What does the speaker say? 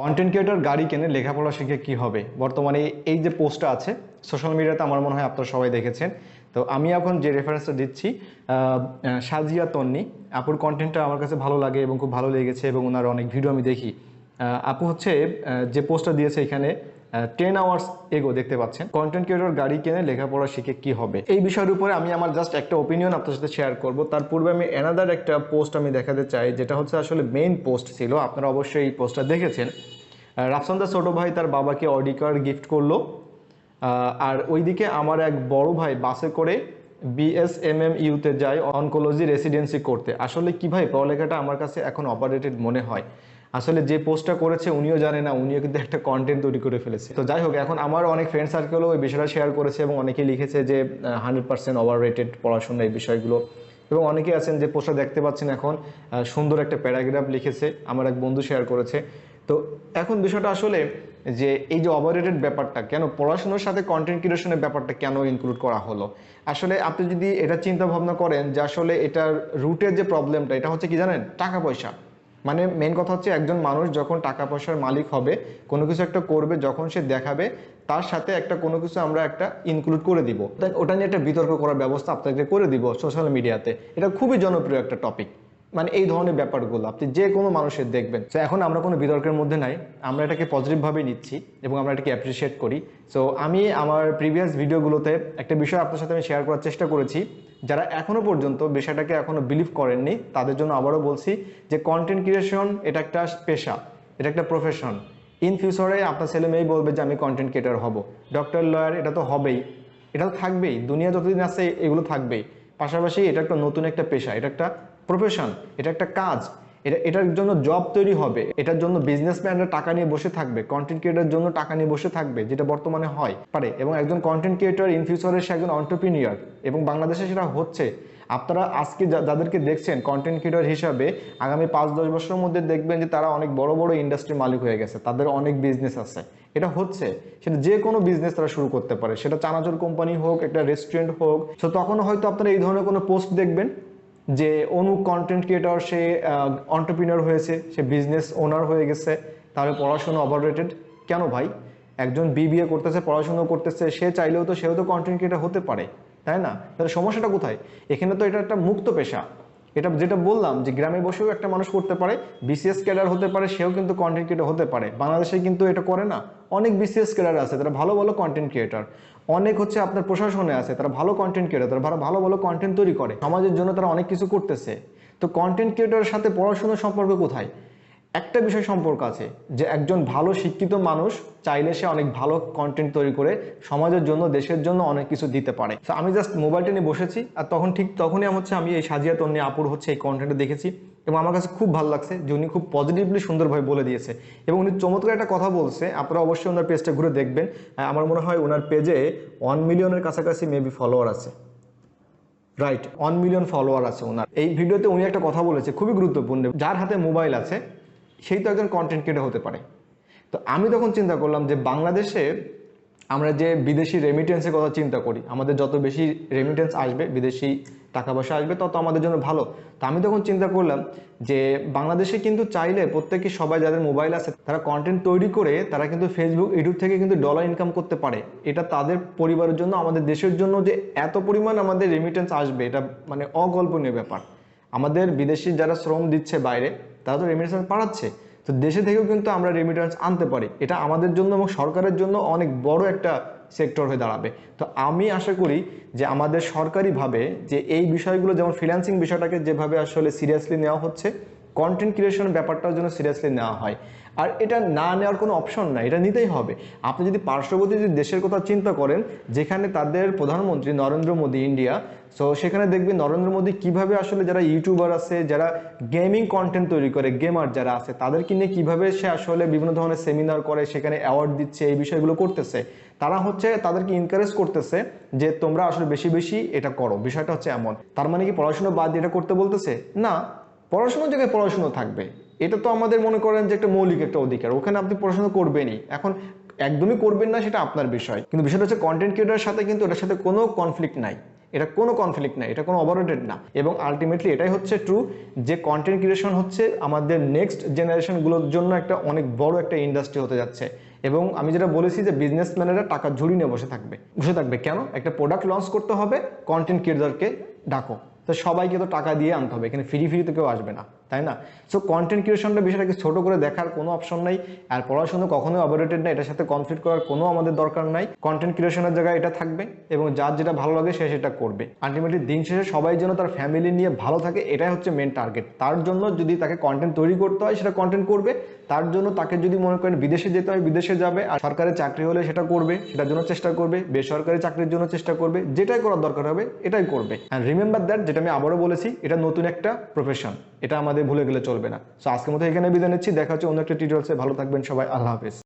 Content creator গাড়ি কেনে লেখাপড়া শিখে কি হবে? বর্তমানে এই যে পোস্টটা আছে সোশ্যাল মিডিয়াতে আমার মনে হয় আপনারা সবাই দেখেছেন। তো আমি এখন যে রেফারেন্সটা দিচ্ছি সাজিয়া তন্নি, আপুর কন্টেন্টটা আমার কাছে ভালো লাগে এবং খুব ভালো লেগেছে এবং ওনার অনেক ভিডিও আমি দেখি। আপু হচ্ছে যে পোস্টটা দিয়েছে এখানে টেন আওয়ার্স এগো দেখতে পাচ্ছেন। কন্টেন্ট ক্রিয়েটর গাড়ি কিনে লেখাপড়া শিখে কি হবে? এই বিষয়ের উপরে আমি আমার জাস্ট একটা ওপিনিয়ন আপনার সাথে শেয়ার করব। তার পূর্বে আমি এনাদার একটা পোস্ট আমি দেখাতে চাই, যেটা হচ্ছে আসলে মেইন পোস্ট ছিল। আপনারা অবশ্যই এই পোস্টটা দেখেছেন। রাফসান্দা ছোট ভাই তার বাবাকে অডি কার গিফট করল। আর ওইদিকে আমার এক বড় ভাই বাসে করে বিএসএমএম ইউতে যায় অনকোলজি রেসিডেন্সি করতে। আসলে কি ভাই? পড়ালেখাটা আমার কাছে এখন অপারেটেড মনে হয়। আসলে যে পোস্টটা করেছে উনিও জানে না, উনিও কিন্তু একটা কন্টেন্ট তৈরি করে ফেলেছে। তো যাই হোক, এখন আমার অনেক ফ্রেন্ড সার্কেলও এই বিষয়টা শেয়ার করেছে এবং অনেকে লিখেছে যে হান্ড্রেড পার্সেন্ট ওভার রেটেড পড়াশোনা এই বিষয়গুলো। এবং অনেকে আছেন যে পোস্টটা দেখতে পাচ্ছেন এখন সুন্দর একটা প্যারাগ্রাফ লিখেছে, আমার এক বন্ধু শেয়ার করেছে। তো এখন বিষয়টা আসলে যে, এই যে ওভাররেটেড ব্যাপারটা, কেন পড়াশোনার সাথে কন্টেন্ট ক্রিয়েশনের ব্যাপারটা কেন ইনক্লুড করা হলো? আসলে আপনি যদি এটা চিন্তা ভাবনা করেন যে আসলে এটার রুটের যে প্রবলেমটা এটা হচ্ছে কি জানেন? টাকা পয়সা। মানে মেন কথা হচ্ছে একজন মানুষ যখন টাকা পয়সার মালিক হবে, কোনো কিছু একটা করবে, যখন সে দেখাবে, তার সাথে একটা কোনো কিছু আমরা একটা ইনক্লুড করে দিব। ওটা নিয়ে একটা বিতর্ক করার ব্যবস্থা আপনাকে করে দিব সোশ্যাল মিডিয়াতে এটা খুবই জনপ্রিয় একটা টপিক মানে এই ধরনের ব্যাপারগুলো আপনি যে কোনো মানুষের দেখবেন। তো এখন আমরা কোনো বিতর্কের মধ্যে নাই। আমরা এটাকে পজিটিভভাবে নিচ্ছি এবং আমরা এটাকে অ্যাপ্রিসিয়েট করি। সো আমি আমার প্রিভিয়াস ভিডিওগুলোতে একটা বিষয় আপনার সাথে আমি শেয়ার করার চেষ্টা করেছি। যারা এখনও পর্যন্ত বিষয়টাকে এখনও বিলিভ করেননি, তাদের জন্য আবারও বলছি যে কন্টেন্ট ক্রিয়েশন এটা একটা পেশা, এটা একটা প্রফেশন ইন ফিউচারে আপনার ছেলে মেয়েই বলবে যে, আমি কন্টেন্ট ক্রিয়েটার হব। ডক্টর লয়ার এটা তো হবেই। এটা তো থাকবেই। দুনিয়া যতদিন আছে, এগুলো থাকবেই। পাশাপাশি এটা একটা নতুন একটা পেশা, এটা একটা প্রফেশন এটা একটা কাজ, এটা, এটার জন্য জব তৈরি হবে, এটার জন্য বিজনেসম্যানরা টাকা নিয়ে বসে থাকবে কন্টেন্ট ক্রিয়েটার জন্য টাকা নিয়ে বসে থাকবে, যেটা বর্তমানে হয়, পারে, এবং একজন কন্টেন্ট ক্রিয়েটার ইন ফিউচারে সে একজন অন্টারপ্রিনিয়র এবং বাংলাদেশে সেটা হচ্ছে। আপনারা আজকে যাদেরকে দেখছেন কন্টেন্ট ক্রিয়েটর হিসাবে, আগামী পাঁচ, দশ বছরের মধ্যে দেখবেন যে তারা অনেক বড় বড় ইন্ডাস্ট্রির মালিক হয়ে গেছে, তাদের অনেক বিজনেস আছে। এটা হচ্ছে, সেটা যে কোনো বিজনেস তারা শুরু করতে পারে, সেটা চানাচুর কোম্পানি হোক, একটা রেস্টুরেন্ট হোক, তো তখন হয়তো আপনারা এই ধরনের কোনো পোস্ট দেখবেন যে অনু কন্টেন্ট ক্রিয়েটর সে অন্টারপ্রিনার হয়েছে, সে বিজনেস ওনার হয়ে গেছে, তাহলে পড়াশোনা অপারেটেড কেন ভাই? একজন বিবিএ করতেছে, পড়াশুনো করতেছে, সে চাইলেও তো, সেও তো কন্টেন্ট ক্রিয়েটর হতে পারে, তাই না? তাহলে সমস্যাটা কোথায়? এখানে তো এটা একটা মুক্ত পেশা। এটা যেটা বললাম যে গ্রামে বসেও একটা মানুষ করতে পারে বিসিএস ক্যাডার হতে পারে, সেও কিন্তু কন্টেন্ট ক্রিয়েটর হতে পারে। বাংলাদেশে কিন্তু এটা করে না। অনেক বিসিএস ক্যাডার আছে, তারা ভালো ভালো কন্টেন্ট ক্রিয়েটর অনেক হচ্ছে আপনার প্রশাসনে আছে, তারা ভালো কন্টেন্ট ক্রিয়েটর তারা ভালো ভালো কন্টেন্ট তৈরি করে। সমাজের জন্য তারা অনেক কিছু করতেছে। তো কন্টেন্ট ক্রিয়েটারের সাথে পড়াশোনার সম্পর্ক কোথায়? একটা বিষয় সম্পর্ক আছে যে একজন ভালো শিক্ষিত মানুষ চাইলে সে অনেক ভালো কন্টেন্ট তৈরি করে সমাজের জন্য, দেশের জন্য অনেক কিছু দিতে পারে। তো আমি জাস্ট মোবাইলটা নিয়ে বসেছি আর তখন ঠিক তখনই হচ্ছে আমি এই সাজিয়া তন্নি আপুর হচ্ছে এই কন্টেন্টটা দেখেছি এবং আমার কাছে খুব ভালো লাগছে যে উনি খুব পজিটিভলি সুন্দরভাবে বলে দিয়েছে। এবং উনি চমৎকার একটা কথা বলছে, আপনারা অবশ্যই ওনার পেজটা ঘুরে দেখবেন। আমার মনে হয় ওনার পেজে ওয়ান মিলিয়নের কাছাকাছি মেবি ফলোয়ার আছে। রাইট ওয়ান মিলিয়ন ফলোয়ার আছে ওনার। এই ভিডিওতে উনি একটা কথা বলেছে, খুবই গুরুত্বপূর্ণ। যার হাতে মোবাইল আছে সেই তো একজন কন্টেন্ট ক্রিয়েটার হতে পারে। তো আমি তখন চিন্তা করলাম যে বাংলাদেশে আমরা যে বিদেশি রেমিটেন্সের কথা চিন্তা করি, আমাদের যত বেশি রেমিটেন্স আসবে, বিদেশি টাকা পয়সা আসবে, তত আমাদের জন্য ভালো। তো আমি তখন চিন্তা করলাম যে বাংলাদেশে কিন্তু চাইলে প্রত্যেকে সবাই যাদের মোবাইল আছে, তারা কন্টেন্ট তৈরি করে তারা কিন্তু ফেসবুক ইউটিউব থেকে কিন্তু ডলার ইনকাম করতে পারে। এটা তাদের পরিবারের জন্য, আমাদের দেশের জন্য যে এত পরিমাণ আমাদের রেমিটেন্স আসবে, এটা মানে অকল্পনীয় ব্যাপার। আমাদের বিদেশি যারা শ্রম দিচ্ছে বাইরে তারা তো রেমিটেন্স পাঠাচ্ছে তো দেশে থেকেও কিন্তু আমরা রেমিটেন্স আনতে পারি। এটা আমাদের জন্য এবং সরকারের জন্য অনেক বড় একটা সেক্টর হয়ে দাঁড়াবে। তো আমি আশা করি যে আমাদের সরকারিভাবে যে এই বিষয়গুলো, যেমন ফিন্যান্সিং বিষয়টাকে যেভাবে আসলে সিরিয়াসলি নেওয়া হচ্ছে কন্টেন্ট ক্রিয়েশন ব্যাপারটার জন্য সিরিয়াসলি নেওয়া হয়। আর এটা না নেওয়ার কোনো অপশন না, এটা নিতেই হবে। আপনি যদি পার্শ্ববর্তী যদি দেশের কথা চিন্তা করেন, যেখানে তাদের প্রধানমন্ত্রী নরেন্দ্র মোদী ইন্ডিয়া সো সেখানে দেখবেন নরেন্দ্র মোদী কীভাবে আসলে যারা ইউটিউবার আছে, যারা গেমিং কন্টেন্ট তৈরি করে গেমার যারা আছে, তাদেরকে নিয়ে কীভাবে সে আসলে বিভিন্ন ধরনের সেমিনার করে, সেখানে অ্যাওয়ার্ড দিচ্ছে, এই বিষয়গুলো করতেছে, তারা হচ্ছে তাদেরকে এনকারেজ করতেছে যে তোমরা আসলে বেশি বেশি এটা করো। বিষয়টা হচ্ছে এমন। তার মানে কি পড়াশোনা বাদ এটা করতে বলতেছে? না। পড়াশোনার জায়গায় পড়াশোনা থাকবে। এটা তো আমাদের মনে করেন যে একটা মৌলিক একটা অধিকার। ওখানে আপনি পড়াশোনা করবেনই। এখন একদমই করবেন না সেটা আপনার বিষয়। কিন্তু বিষয়টা হচ্ছে কন্টেন্ট ক্রিয়েটারের সাথে কিন্তু এটার সাথে কোনো কনফ্লিক্ট নাই। এটা কোনো কনফ্লিক্ট নাই। এটা কোনো ওভাররেটেড না। এবং আলটিমেটলি এটাই হচ্ছে ট্রু যে কন্টেন্ট ক্রিয়েশন হচ্ছে আমাদের নেক্সট জেনারেশনগুলোর জন্য একটা অনেক বড় একটা ইন্ডাস্ট্রি হতে যাচ্ছে। এবং আমি যেটা বলেছি যে বিজনেসম্যানেরা টাকা ঝুড়ি নিয়ে বসে থাকবে। বসে থাকবে। কেন? একটা প্রোডাক্ট লঞ্চ করতে হবে। কন্টেন্ট ক্রিয়েটারকে ডাকো। তো সবাইকে তো টাকা দিয়ে আনতে হবে। এখানে ফ্রি ফ্রি তো কেউ আসবে না। তাই না? সো কন্টেন্ট ক্রিয়েশনটা বিষয়টাকে ছোট করে দেখার কোনো অপশন নাই, আর পড়াশোনা কখনোই অপারেটেড না, এটার সাথে কনফ্লিক্ট করার কোনো আমাদের দরকার নাই। কন্টেন্ট ক্রিয়েশনের জায়গায় এটা থাকবে, এবং যার যেটা ভালো লাগে সে সেটা করবে। আলটিমেটলি দিন শেষে সবাই যেন তার ফ্যামিলি নিয়ে ভালো থাকে, এটাই হচ্ছে মেন টার্গেট তার জন্য যদি তাকে কন্টেন্ট তৈরি করতে হয়, সেটা কন্টেন্ট করবে। তার জন্য তাকে যদি মনে করেন বিদেশে যেতে হয়, বিদেশে যাবে, আর সরকারি চাকরি হলে সেটা করবে, সেটার জন্য চেষ্টা করবে, বেসরকারি চাকরির জন্য চেষ্টা করবে, যেটাই করার দরকার হবে, এটাই করবে। অ্যান্ড রিমেম্বার দ্যাট যেটা আমি আবারও বলেছি, এটা নতুন একটা প্রফেশন এটা আমাদের ভুলে গেলে চলবে না। সো আজকের মতো এখানে বিদায় নিচ্ছি। দেখা হচ্ছে অন্য একটা টিউটোরিয়ালসে ভালো থাকবেন সবাই। আল্লাহ হাফিজ।